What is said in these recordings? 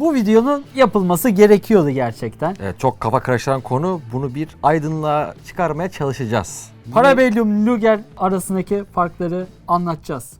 Bu videonun yapılması gerekiyordu gerçekten. Evet, çok kafa karıştıran konu. Bunu bir aydınlığa çıkarmaya çalışacağız. Parabellum Luger arasındaki farkları anlatacağız.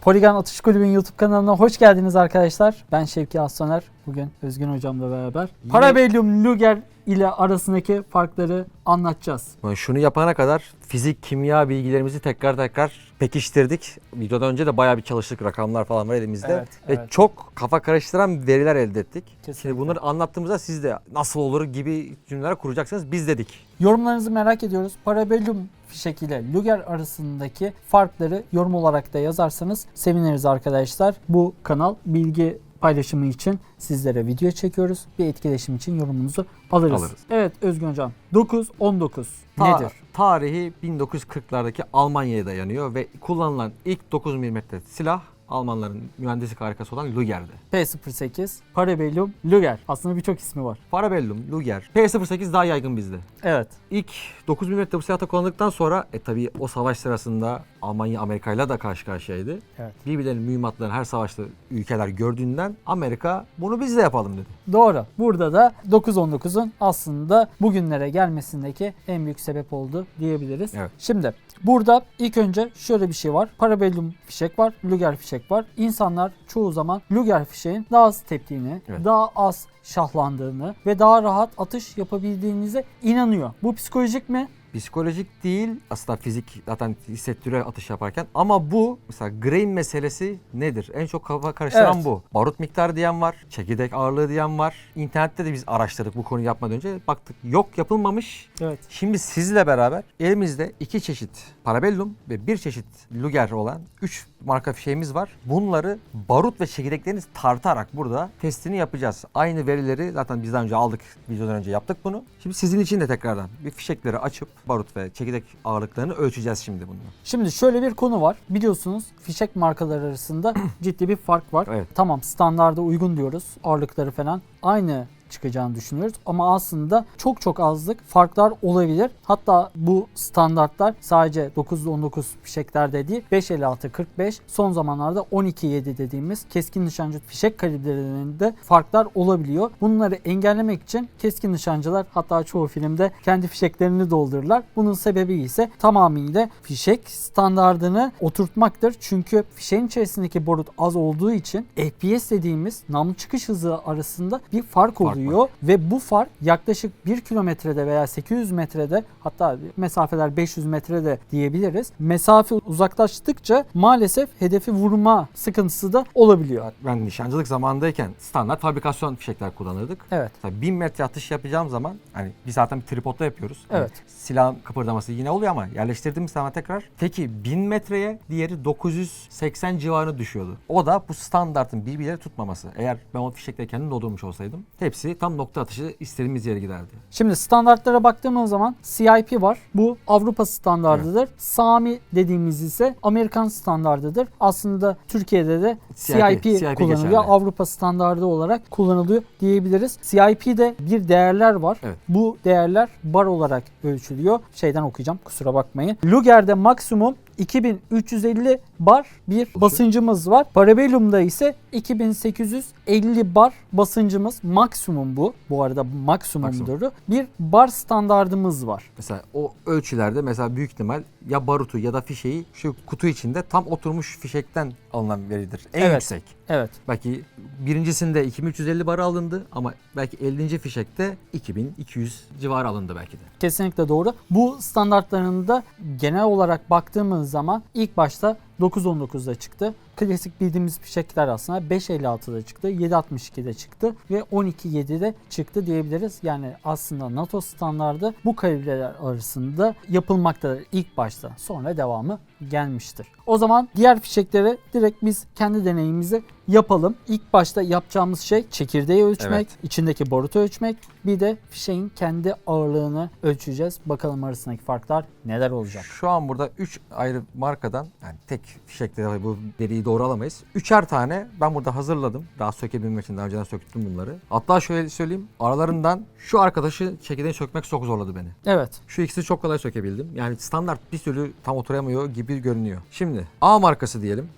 Poligon Atış Kulübü'nün YouTube kanalına hoş geldiniz arkadaşlar. Ben Şevki Aslanер. Bugün Özgün hocamla beraber Yine- Parabellum Luger ile arasındaki farkları anlatacağız. Şunu yapana kadar fizik, kimya bilgilerimizi tekrar tekrar pekiştirdik. Videodan önce de bayağı bir çalıştık. Rakamlar falan var elimizde. Evet, Ve evet. çok kafa karıştıran veriler elde ettik. Kesinlikle. Şimdi bunları anlattığımızda siz de nasıl olur gibi cümleler kuracaksınız. Biz dedik. Yorumlarınızı merak ediyoruz. Parabellum fişek ile Luger arasındaki farkları yorum olarak da yazarsanız seviniriz arkadaşlar. Bu kanal bilgi paylaşımı için sizlere video çekiyoruz. Bir etkileşim için yorumunuzu alırız. Alırız. Evet Özgün Hocam 9-19 Ta- nedir? Tarihi 1940'lardaki Almanya'ya dayanıyor ve kullanılan ilk 9 mm silah Almanların mühendislik harikası olan Luger'di. P08, Parabellum, Luger. Aslında birçok ismi var. Parabellum, Luger, P08 daha yaygın bizde. Evet. İlk 9 mm bu silahta kullanıldıktan sonra e tabi o savaş sırasında Almanya Amerika'yla da karşı karşıyaydı. Evet. Birbirlerinin mühimmatlarını her savaşta ülkeler gördüğünden Amerika bunu biz de yapalım dedi. Doğru. Burada da 9-19'un aslında bugünlere gelmesindeki en büyük sebep oldu diyebiliriz. Evet. Şimdi burada ilk önce şöyle bir şey var. Parabellum fişek var, Luger fişek var. İnsanlar çoğu zaman Luger fişeğin daha az teptiğini, Evet. daha az şahlandığını ve daha rahat atış yapabildiğinize inanıyor. Bu psikolojik mi? Psikolojik değil aslında fizik zaten hissettiriyor atış yaparken ama bu mesela grain meselesi nedir? En çok kafa karıştıran Evet. bu. Barut miktarı diyen var, çekirdek ağırlığı diyen var. İnternette de biz araştırdık bu konuyu yapmadan önce. Baktık yok yapılmamış. Evet. Şimdi sizle beraber elimizde iki çeşit Parabellum ve bir çeşit Luger olan 3 marka fişeğimiz var. Bunları barut ve çekirdeklerini tartarak burada testini yapacağız. Aynı verileri zaten bizden önce aldık, videodan önce yaptık bunu. Şimdi sizin için de tekrardan bir fişekleri açıp barut ve çekirdek ağırlıklarını ölçeceğiz şimdi bunu. Şimdi şöyle bir konu var. Biliyorsunuz fişek markaları arasında ciddi bir fark var. Evet. Tamam standarda uygun diyoruz. Ağırlıkları falan aynı çıkacağını düşünüyoruz. Ama aslında çok çok azlık farklar olabilir. Hatta bu standartlar sadece 9-19 fişeklerde değil 5.56-45 son zamanlarda 12.7 dediğimiz keskin nişancı fişek kalibrelerinde farklar olabiliyor. Bunları engellemek için keskin nişancılar hatta çoğu filmde kendi fişeklerini doldururlar. Bunun sebebi ise tamamıyla fişek standardını oturtmaktır. Çünkü fişeğin içerisindeki barut az olduğu için FPS dediğimiz namlu çıkış hızı arasında bir fark Fark oluyor ve bu fark yaklaşık 1 kilometrede veya 800 metrede hatta mesafeler 500 metrede diyebiliriz. Mesafe uzaklaştıkça maalesef hedefi vurma sıkıntısı da olabiliyor. Ben nişancılık zamanındayken standart fabrikasyon fişekler kullanırdık. Evet. Tabii 1000 metre atış yapacağım zaman hani biz zaten bir tripodla yapıyoruz. Hani Evet. silahın kıpırdaması yine oluyor ama yerleştirdiğimiz zaman tekrar teki 1000 metreye diğeri 980 civarına düşüyordu. O da bu standartın birbirleri tutmaması. Eğer ben o fişekleri kendim doldurmuş olsaydım hepsi tam nokta atışı istediğimiz yere giderdi. Şimdi standartlara baktığımız zaman CIP var. Bu Avrupa standardıdır. SAMI dediğimiz ise Amerikan standardıdır. Aslında Türkiye'de de CIP, CIP, CIP kullanılıyor. geçerli. Avrupa standardı olarak kullanılıyor diyebiliriz. CIP'de bir değerler var. Evet. Bu değerler bar olarak ölçülüyor. Şeyden okuyacağım kusura bakmayın. Luger'de maksimum 2350 bar bir basıncımız var. Parabellum'da ise 2850 bar basıncımız maksimum bu. Bu arada maksimumdur. Bir bar standardımız var. Mesela o ölçülerde mesela büyük ihtimal ya barutu ya da fişeği şu kutu içinde tam oturmuş fişekten alınan veridir. En Evet. yüksek. Evet. Belki birincisinde 2350 bar alındı ama belki 50. fişekte 2200 civarı alındı belki de. Kesinlikle doğru. Bu standartlarında genel olarak baktığımız zaman ilk başta 9.19'da çıktı. Klasik bildiğimiz fişekler aslında 5.56'da çıktı, 7.62'de çıktı ve 12.7'de çıktı diyebiliriz. Yani aslında NATO standardı bu kalibreler arasında yapılmaktadır ilk başta. Sonra devamı gelmiştir. O zaman diğer fişekleri direkt biz kendi deneyimimizi yapalım. İlk başta yapacağımız şey çekirdeği ölçmek, Evet. içindeki barutu ölçmek, bir de fişeğin kendi ağırlığını ölçeceğiz. Bakalım arasındaki farklar neler olacak. Şu an burada 3 ayrı markadan yani tek fişekte bu veriyi doğru alamayız. Üçer tane ben burada hazırladım. Daha sökebilmek için daha önceden söktüm bunları. Hatta şöyle söyleyeyim aralarından şu arkadaşı çekirdeğini sökmek çok zorladı beni. Evet. Şu ikisi çok kolay sökebildim. Yani standart bir türlü tam oturamıyor gibi görünüyor. Şimdi A markası diyelim.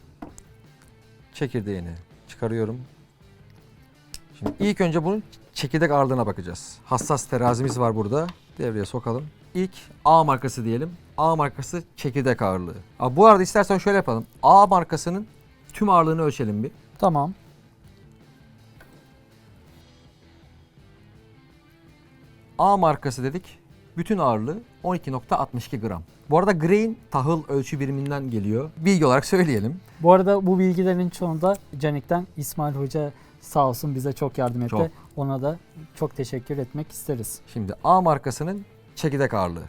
Çekirdeğini çıkarıyorum. Şimdi ilk önce bunun çekirdek ağırlığına bakacağız. Hassas terazimiz var burada. Devreye sokalım. İlk A markası diyelim. A markası çekirdek ağırlığı. Aa, bu arada istersen şöyle yapalım. A markasının tüm ağırlığını ölçelim bir. Tamam. A markası dedik. Bütün ağırlığı 12.62 gram. Bu arada grain tahıl ölçü biriminden geliyor. Bilgi olarak söyleyelim. Bu arada bu bilgilerin çoğunda Canik'ten İsmail Hoca sağ olsun bize çok yardım etti. Çok. Ona da çok teşekkür etmek isteriz. Şimdi A markasının çekirdek ağırlığı.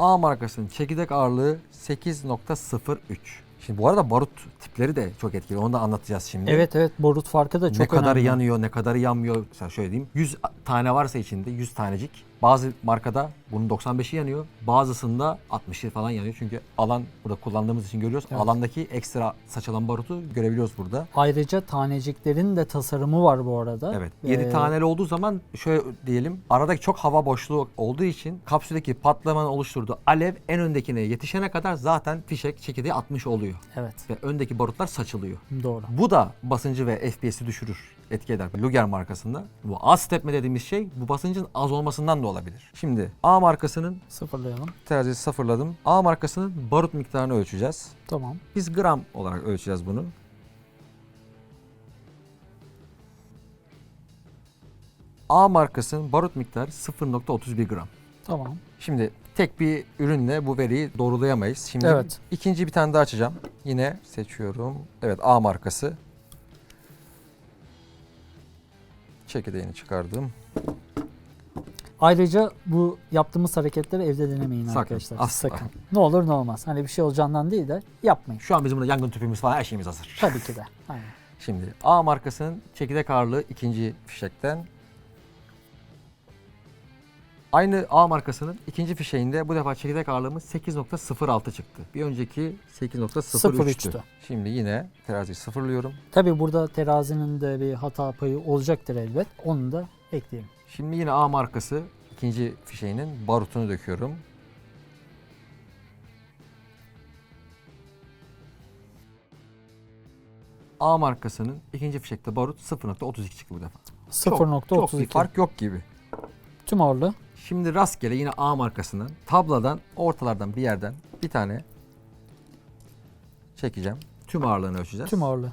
A markasının çekirdek ağırlığı 8.03. Şimdi bu arada barut tipleri de çok etkili. Onu da anlatacağız şimdi. Evet evet borut farkı da çok ne kadar önemli. yanıyor, ne kadar yanmıyor. Mesela şöyle diyeyim. 100 tane varsa içinde 100 tanecik. Bazı markada bunun 95'i yanıyor. Bazısında 60'ı falan yanıyor. Çünkü alan burada kullandığımız için görüyoruz. Evet. Alandaki ekstra saçılan barutu görebiliyoruz burada. Ayrıca taneciklerin de tasarımı var bu arada. Evet. 7 Ee, taneli olduğu zaman şöyle diyelim. Aradaki çok hava boşluğu olduğu için kapsüldeki patlamanın oluşturduğu alev en öndekine yetişene kadar zaten fişek çekirdeği atmış oluyor. Evet Ve öndeki barutlar saçılıyor. doğru. Bu da basıncı ve FPS'i düşürür, etki eder. Luger markasında. Bu az tepme dediğimiz şey bu basıncın az olmasından da olabilir. Şimdi A markasının Sıfırlayalım. teraziyi sıfırladım. A markasının barut miktarını ölçeceğiz. Tamam. Biz gram olarak ölçeceğiz bunu. A markasının barut miktarı 0.31 gram. Tamam. Şimdi tek bir ürünle bu veriyi doğrulayamayız. Şimdi Evet. ikinci bir tane daha açacağım. Yine seçiyorum. Evet A markası. Çekirdeğini çıkardım. Ayrıca bu yaptığımız hareketleri evde denemeyin Sakın, arkadaşlar. asla. Sakın. Ne olur ne olmaz. Hani bir şey olacağından değil de yapmayın. Şu an bizim burada yangın tüpümüz falan her şeyimiz hazır. Tabii ki de. Aynen. Şimdi A markasının çekirdek ağırlığı ikinci fişekten. Aynı A markasının ikinci fişeğinde bu defa çekirdek ağırlığımız 8.06 çıktı. Bir önceki 8.03'tü. 0.3'tü. Şimdi yine teraziyi sıfırlıyorum. Tabii burada terazinin de bir hata payı olacaktır elbet. Onu da ekleyelim. Şimdi yine A markası ikinci fişeğinin barutunu döküyorum. A markasının ikinci fişekte barut 0.32 çıktı bu defa. Çok, çok bir 0.32. fark yok gibi. Tüm ağırlığı. Şimdi rastgele yine A markasından tabladan ortalardan bir yerden bir tane çekeceğim. Tüm ağırlığını ölçeceğiz. Tüm ağırlığı.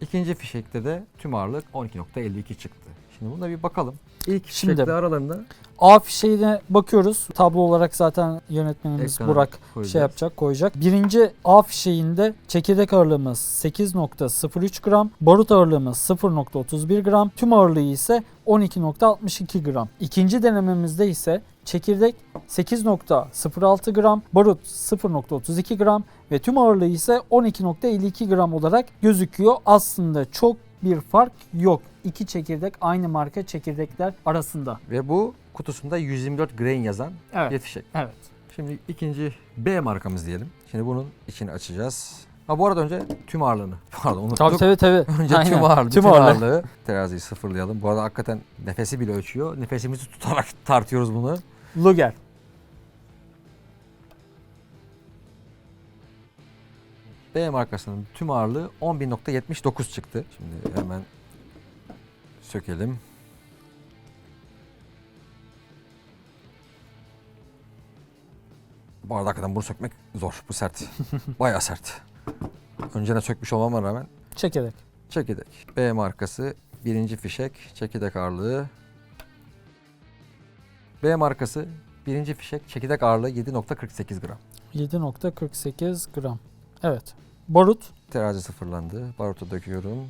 İkinci fişekte de tüm ağırlık 12.52 çıktı. Şimdi buna bir bakalım. İlk Şimdi- fişekle aralarında A fişeğine bakıyoruz. Tablo olarak zaten yönetmenimiz Ekrana Burak koyacağız. şey yapacak, koyacak. Birinci A fişeğinde çekirdek ağırlığımız 8.03 gram, barut ağırlığımız 0.31 gram, tüm ağırlığı ise 12.62 gram. İkinci denememizde ise çekirdek 8.06 gram, barut 0.32 gram ve tüm ağırlığı ise 12.52 gram olarak gözüküyor. Aslında çok bir fark yok. İki çekirdek aynı marka çekirdekler arasında. ve bu kutusunda 124 grain yazan Evet. bir fişek. Evet. Şimdi ikinci B markamız diyelim. Şimdi bunun içini açacağız. Ha bu arada önce tüm ağırlığını. Pardon unuttuk. Tabii tabii tabii. Önce Aynen. tüm ağırlığı, Tüm tüm ağırlığı. ağırlığı. Teraziyi sıfırlayalım. Bu arada hakikaten nefesi bile ölçüyor. Nefesimizi tutarak tartıyoruz bunu. Luger. B markasının tüm ağırlığı 11.79 çıktı. Şimdi hemen sökelim. Bu arada hakikaten bunu sökmek zor. Bu sert. Bayağı sert. Önceden sökmüş olmama rağmen Çekirdek. çekirdek. B markası birinci fişek çekirdek ağırlığı. B markası birinci fişek çekirdek ağırlığı 7.48 gram. 7.48 gram. Evet. Barut. Terazi sıfırlandı. Barutu döküyorum.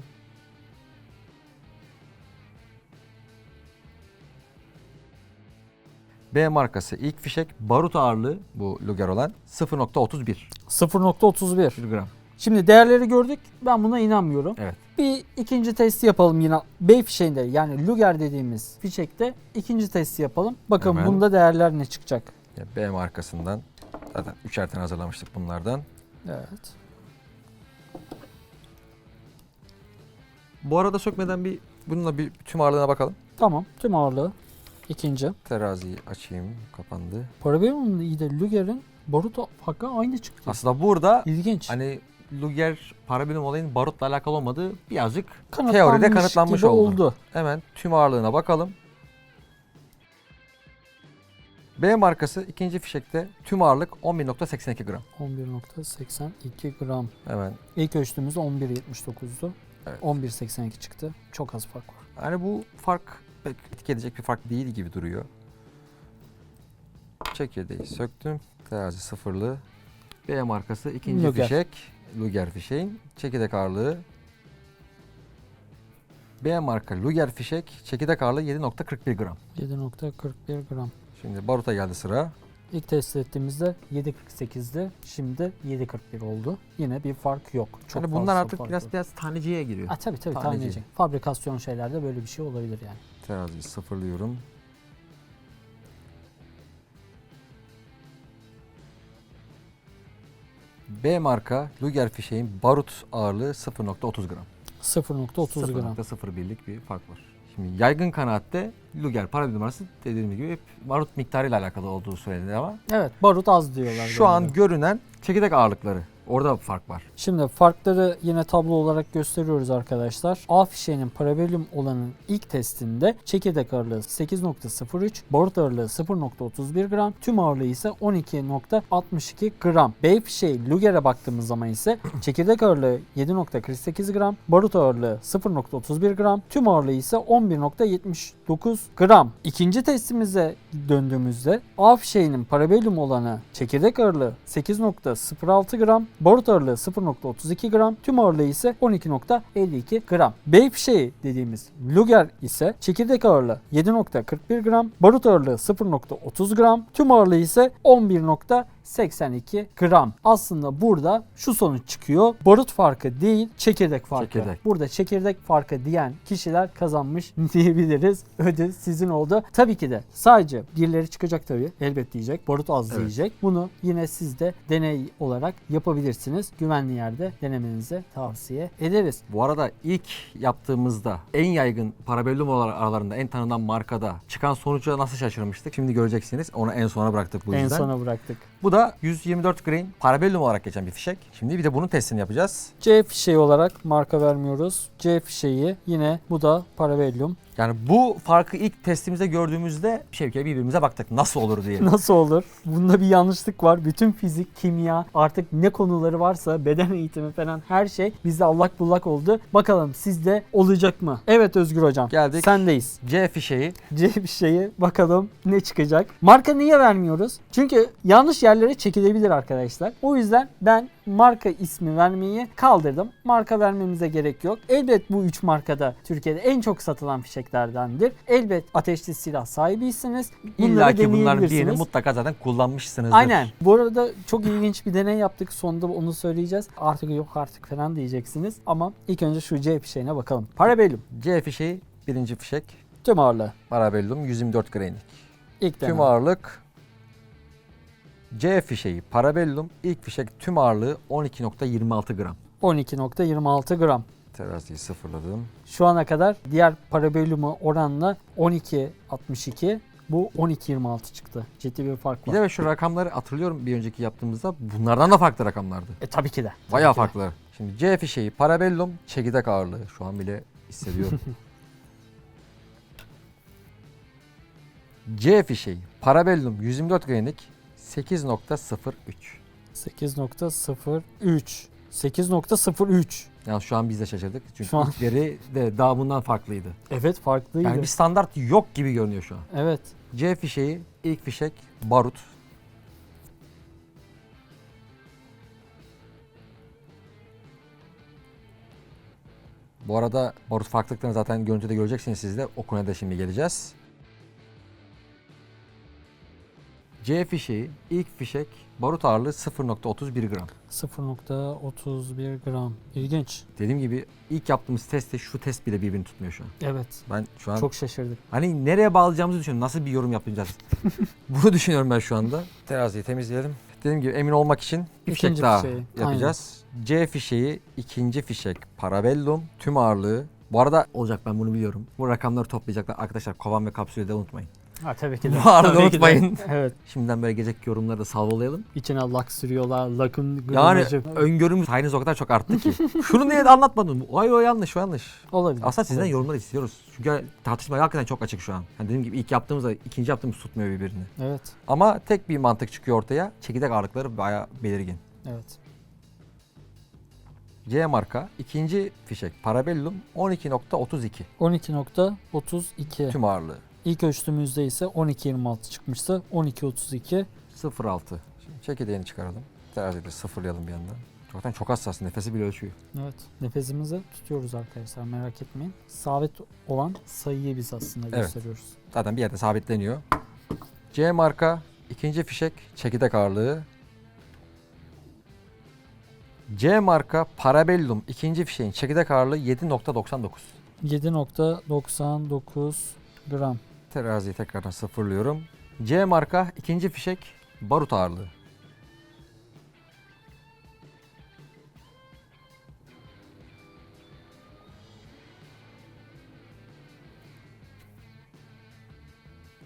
B markası ilk fişek barut ağırlığı bu Luger olan 0.31 0.31. 1 gram. Şimdi değerleri gördük. Ben buna inanmıyorum. Evet. Bir ikinci testi yapalım yine. B fişeğinde yani Luger dediğimiz fişekte ikinci testi yapalım. Bakın Hemen. bunda değerler ne çıkacak? Ya B markasından zaten üçer tane hazırlamıştık bunlardan. Evet. Bu arada sökmeden bir bununla bir tüm ağırlığına bakalım. Tamam. Tüm ağırlığı. İkinci. Teraziyi açayım. Kapandı. Parabium'un iyi de Luger'in Barut hakikaten aynı çıktı. Aslında burada İlginç. hani Luger para bilim olayının barutla alakalı olmadığı birazcık teoride kanıtlanmış gibi oldu. oldu. Hemen tüm ağırlığına bakalım. B markası ikinci fişekte tüm ağırlık 11.82 gram. 11.82 gram. Hemen İlk ölçtüğümüzde 11.79'du. Evet. 11.82 çıktı. Çok az fark var. Yani bu fark pek etki edecek bir fark değil gibi duruyor. Çekirdeği söktüm. Terazi sıfırlı. B markası ikinci Luger. fişek. Luger fişeğin çekirdek ağırlığı. B marka Luger fişek çekirdek ağırlığı 7.41 gram. 7.41 gram. Şimdi baruta geldi sıra. İlk test ettiğimizde 7.48'di. Şimdi 7.41 oldu. Yine bir fark yok. Çok yani bunlar fazla artık fark biraz yok. biraz taneciye giriyor. Ha, tabii tabii Taneci. taneci. Fabrikasyon şeylerde böyle bir şey olabilir yani. Teraziyi sıfırlıyorum. B marka Luger fişeğin barut ağırlığı 0.30 gram. 0.30 gram. 0.01'lik bir fark var. Şimdi yaygın kanaatte Luger para numarası dediğim gibi hep barut miktarıyla alakalı olduğu söylenir ama Evet barut az diyorlar. şu an görünen çekirdek ağırlıkları. Orada fark var. Şimdi farkları yine tablo olarak gösteriyoruz arkadaşlar. A fişeğinin parabellum olanın ilk testinde çekirdek ağırlığı 8.03, barut ağırlığı 0.31 gram, tüm ağırlığı ise 12.62 gram. B fişeği Luger'e baktığımız zaman ise çekirdek ağırlığı 7.48 gram, barut ağırlığı 0.31 gram, tüm ağırlığı ise 11.79 gram. İkinci testimize döndüğümüzde A fişeğinin parabellum olanı çekirdek ağırlığı 8.06 gram, barut ağırlığı 0.32 gram, tüm ağırlığı ise 12.52 gram. B fişeği dediğimiz Luger ise çekirdek ağırlığı 7.41 gram, barut ağırlığı 0.30 gram, tüm ağırlığı ise 11.82 gram. Aslında burada şu sonuç çıkıyor. Barut farkı değil, çekirdek farkı. Çekirdek. Burada çekirdek farkı diyen kişiler kazanmış diyebiliriz. Ödül sizin oldu. Tabii ki de sadece birileri çıkacak tabii. Elbet diyecek. Barut az Evet. diyecek. Bunu yine siz de deney olarak yapabilirsiniz. Güvenli yerde denemenizi tavsiye ederiz. Bu arada ilk yaptığımızda en yaygın parabellum olarak aralarında en tanınan markada çıkan sonuca nasıl şaşırmıştık? Şimdi göreceksiniz. Onu en sona bıraktık bu en yüzden. sona bıraktık. Bu da 124 grain parabellum olarak geçen bir fişek. Şimdi bir de bunun testini yapacağız. C fişeği olarak marka vermiyoruz. C fişeği yine bu da parabellum. Yani bu farkı ilk testimizde gördüğümüzde Şevki'ye birbirimize baktık nasıl olur diye. Nasıl olur? Bunda bir yanlışlık var. Bütün fizik, kimya, artık ne konuları varsa beden eğitimi falan her şey bizde allak bullak oldu. Bakalım sizde olacak mı? Evet Özgür hocam. Geldik. Sendeyiz. C fişeği C bir şeyi bakalım ne çıkacak. Marka niye vermiyoruz? Çünkü yanlış yerlere çekilebilir arkadaşlar. O yüzden ben marka ismi vermeyi kaldırdım. Marka vermemize gerek yok. Elbet bu üç markada Türkiye'de en çok satılan fişeklerdendir. Elbet ateşli silah sahibiysiniz. Bunları illa ki bunların birini mutlaka zaten kullanmışsınızdır. Aynen. Bu arada çok ilginç bir deney yaptık. Sonunda onu söyleyeceğiz. Artık yok artık falan diyeceksiniz. Ama ilk önce şu C fişeğine bakalım. Parabellum. C fişeği birinci fişek Tüm ağırlığı. parabellum 124 grainlik. İlk deney. Tüm ağırlık C fişeği parabellum ilk fişek tüm ağırlığı 12.26 gram. 12.26 gram. Teraziyi sıfırladım. Şu ana kadar diğer parabellum'a oranla 12.62 bu 12.26 çıktı. Ciddi bir fark Bir var. de ben şu rakamları hatırlıyorum bir önceki yaptığımızda bunlardan da farklı rakamlardı. E tabii ki de. Bayağı Tabii ki de. farklı. Şimdi C fişeği parabellum çekirdek ağırlığı şu an bile hissediyorum. C fişeği parabellum 124 grainlik 8.03. 8.03 8.03 Yani şu an biz de şaşırdık. Çünkü Şu an- ilk veri de daha bundan farklıydı. Evet farklıydı. Yani bir standart yok gibi görünüyor şu an. Evet. C fişeği ilk fişek barut. Bu arada barut farklılıklarını zaten görüntüde göreceksiniz siz de. O konuya da şimdi geleceğiz. C fişeği ilk fişek barut ağırlığı 0.31 gram. 0.31 gram. İlginç. Dediğim gibi ilk yaptığımız testte şu test bile birbirini tutmuyor şu an. Evet. Ben şu an Çok şaşırdık. Hani nereye bağlayacağımızı düşünüyorum. Nasıl bir yorum yapacağız? Bunu düşünüyorum ben şu anda. Teraziyi temizleyelim. Dediğim gibi emin olmak için bir fişek İkinci daha fişeği, yapacağız. C fişeği ikinci fişek parabellum tüm ağırlığı. Bu arada olacak ben bunu biliyorum. Bu rakamları toplayacaklar. Arkadaşlar kovan ve kapsülü de unutmayın. Ha, tabii ki de. Bu arada Tabii ki de. unutmayın. evet. Şimdiden böyle geceki yorumları da salvolayalım. İçine lak sürüyorlar. Lakın Yani gramajı. öngörümüz sayınız o kadar çok arttı ki. Şunu niye anlatmadın? Ay o yanlış o yanlış. olabilir. Aslında sizden olabilir. yorumlar istiyoruz. Çünkü tartışma hakikaten çok açık şu an. Yani dediğim gibi ilk yaptığımızda ikinci yaptığımız tutmuyor birbirini. Evet. Ama tek bir mantık çıkıyor ortaya. Çekirdek ağırlıkları bayağı belirgin. Evet. C marka ikinci fişek Parabellum 12.32 12.32. tüm ağırlığı. İlk ölçtüğümüzde ise 12.26 çıkmıştı. 12.32. 0.6. Şimdi çekirdeğini çıkaralım. Terazide sıfırlayalım bir yandan. Zaten çok hassas nefesi bile ölçüyor. Evet. Nefesimizi tutuyoruz arkadaşlar merak etmeyin. Sabit olan sayıyı biz aslında Evet. gösteriyoruz. Zaten bir yerde sabitleniyor. C marka ikinci fişek çekirdek ağırlığı. C marka Parabellum ikinci fişeğin çekirdek ağırlığı 7.99. 7.99 gram. Teraziyi tekrardan sıfırlıyorum. C marka ikinci fişek barut ağırlığı.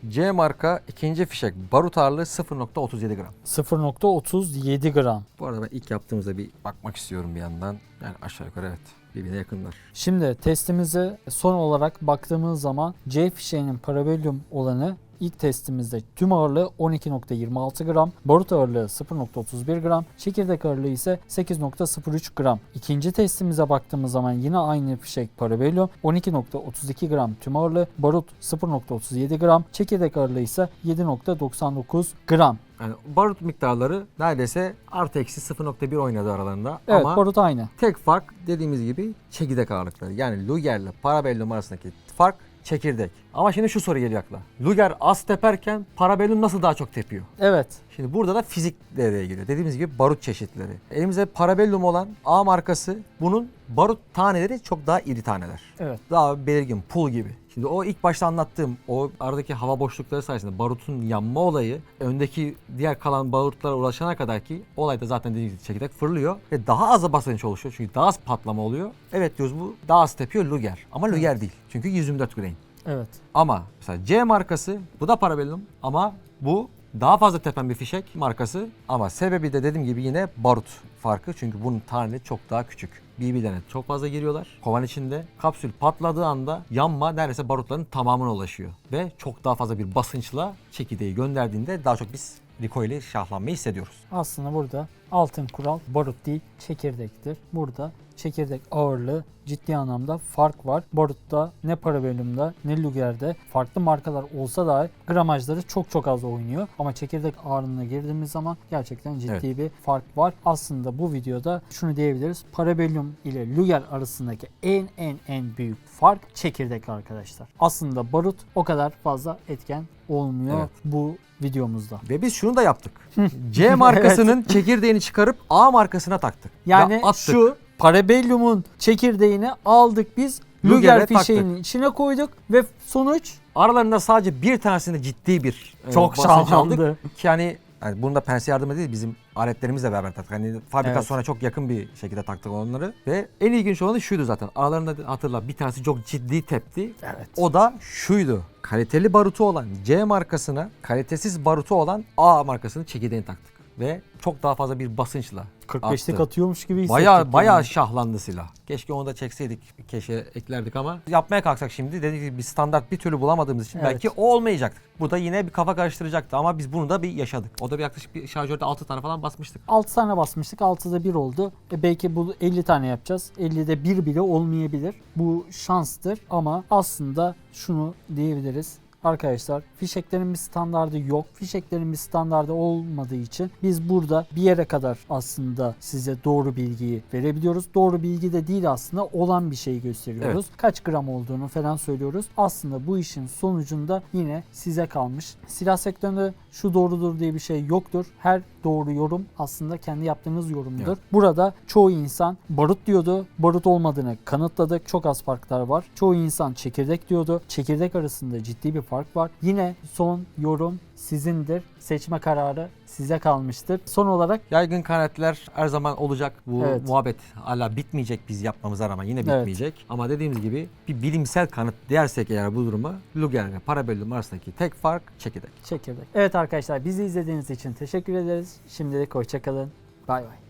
C marka ikinci fişek barut ağırlığı 0.37 gram. 0.37 gram. Bu arada ben ilk yaptığımızda bir bakmak istiyorum bir yandan. Yani aşağı yukarı evet birbirine yakınlar. Şimdi testimize son olarak baktığımız zaman C fişeğinin parabellum olanı ilk testimizde tüm ağırlığı 12.26 gram, barut ağırlığı 0.31 gram, çekirdek ağırlığı ise 8.03 gram. İkinci testimize baktığımız zaman yine aynı fişek parabellum 12.32 gram tüm ağırlığı, barut 0.37 gram, çekirdek ağırlığı ise 7.99 gram. Yani barut miktarları neredeyse artı eksi 0.1 oynadı aralarında. Evet Ama barut aynı. tek fark dediğimiz gibi çekirdek ağırlıkları. Yani Luger ile Parabellum arasındaki fark çekirdek. Ama şimdi şu soru geliyor akla. Luger az teperken Parabellum nasıl daha çok tepiyor? Evet. Şimdi burada da fizik devreye giriyor. Dediğimiz gibi barut çeşitleri. Elimizde Parabellum olan A markası bunun barut taneleri çok daha iri taneler. Evet. Daha belirgin pul gibi. Şimdi o ilk başta anlattığım o aradaki hava boşlukları sayesinde barutun yanma olayı öndeki diğer kalan barutlara ulaşana kadar ki olayda zaten dediğimiz gibi çekirdek fırlıyor ve daha az basınç oluşuyor çünkü daha az patlama oluyor. Evet diyoruz bu daha az tepiyor Luger ama Luger değil çünkü 124 grain. Evet. Ama mesela C markası bu da Parabellum ama bu daha fazla tepen bir fişek markası ama sebebi de dediğim gibi yine barut farkı çünkü bunun taneleri çok daha küçük. BB'den çok fazla giriyorlar. Kovan içinde kapsül patladığı anda yanma neredeyse barutların tamamına ulaşıyor. Ve çok daha fazla bir basınçla çekirdeği gönderdiğinde daha çok biz recoil'i şahlanmayı hissediyoruz. Aslında burada altın kural barut değil çekirdektir. Burada çekirdek ağırlığı ciddi anlamda fark var. Barutta ne Parabellum'da ne Luger'de farklı markalar olsa dahi gramajları çok çok az oynuyor. Ama çekirdek ağırlığına girdiğimiz zaman gerçekten ciddi bir fark var. Aslında bu videoda şunu diyebiliriz. Parabellum ile Luger arasındaki en en en büyük fark çekirdek arkadaşlar. Aslında barut o kadar fazla etken olmuyor Evet. bu videomuzda. Ve biz şunu da yaptık. C markasının çekirdeğini çıkarıp A markasına taktık. Yani Ve attık. şu Parabellum'un çekirdeğini aldık biz. Luger taktık. fişeğinin içine koyduk ve sonuç Aralarında sadece bir tanesinde ciddi bir e, çok basınç şahlandı. Ki hani yani bunda pense yardımı değil bizim aletlerimizle beraber taktık. Hani fabrikasyona çok yakın bir şekilde taktık onları. Ve en ilginç olanı şuydu zaten. Aralarında hatırla bir tanesi çok ciddi tepti. Evet. O da şuydu. Kaliteli barutu olan C markasına kalitesiz barutu olan A markasının çekirdeğini taktık. Ve çok daha fazla bir basınçla 45'lik attı. atıyormuş gibi hissettik. Bayağı yani. şahlandı silah. Keşke onu da çekseydik, keşke eklerdik ama yapmaya kalksak şimdi dediğim gibi bir standart bir türlü bulamadığımız için Evet. belki o olmayacaktı. Bu da yine bir kafa karıştıracaktı ama biz bunu da bir yaşadık. O da bir yaklaşık bir şarjörde 6 tane falan basmıştık. 6 tane basmıştık. 6'da 1 oldu. E belki bu 50 tane yapacağız. 50'de 1 bile olmayabilir. Bu şanstır ama aslında şunu diyebiliriz. Arkadaşlar fişeklerin bir standardı yok. Fişeklerin bir standardı olmadığı için biz burada bir yere kadar aslında size doğru bilgiyi verebiliyoruz. Doğru bilgi de değil aslında olan bir şeyi gösteriyoruz. Kaç gram olduğunu falan söylüyoruz. Aslında bu işin sonucunda yine size kalmış. Silah sektöründe şu doğrudur diye bir şey yoktur. Her doğru yorum aslında kendi yaptığınız yorumdur. Evet. Burada çoğu insan barut diyordu. Barut olmadığını kanıtladık. Çok az farklar var. Çoğu insan çekirdek diyordu. Çekirdek arasında ciddi bir fark var. Yine son yorum sizindir. Seçme kararı size kalmıştır. Son olarak Yaygın kanatlar her zaman olacak. Bu Evet. muhabbet hala bitmeyecek biz yapmamıza rağmen yine Evet. bitmeyecek. Ama dediğimiz gibi bir bilimsel kanıt dersek eğer bu duruma Luger ile Parabellum arasındaki tek fark çekirdek. çekirdek. Evet arkadaşlar bizi izlediğiniz için teşekkür ederiz. Şimdilik hoşçakalın. Bay bay.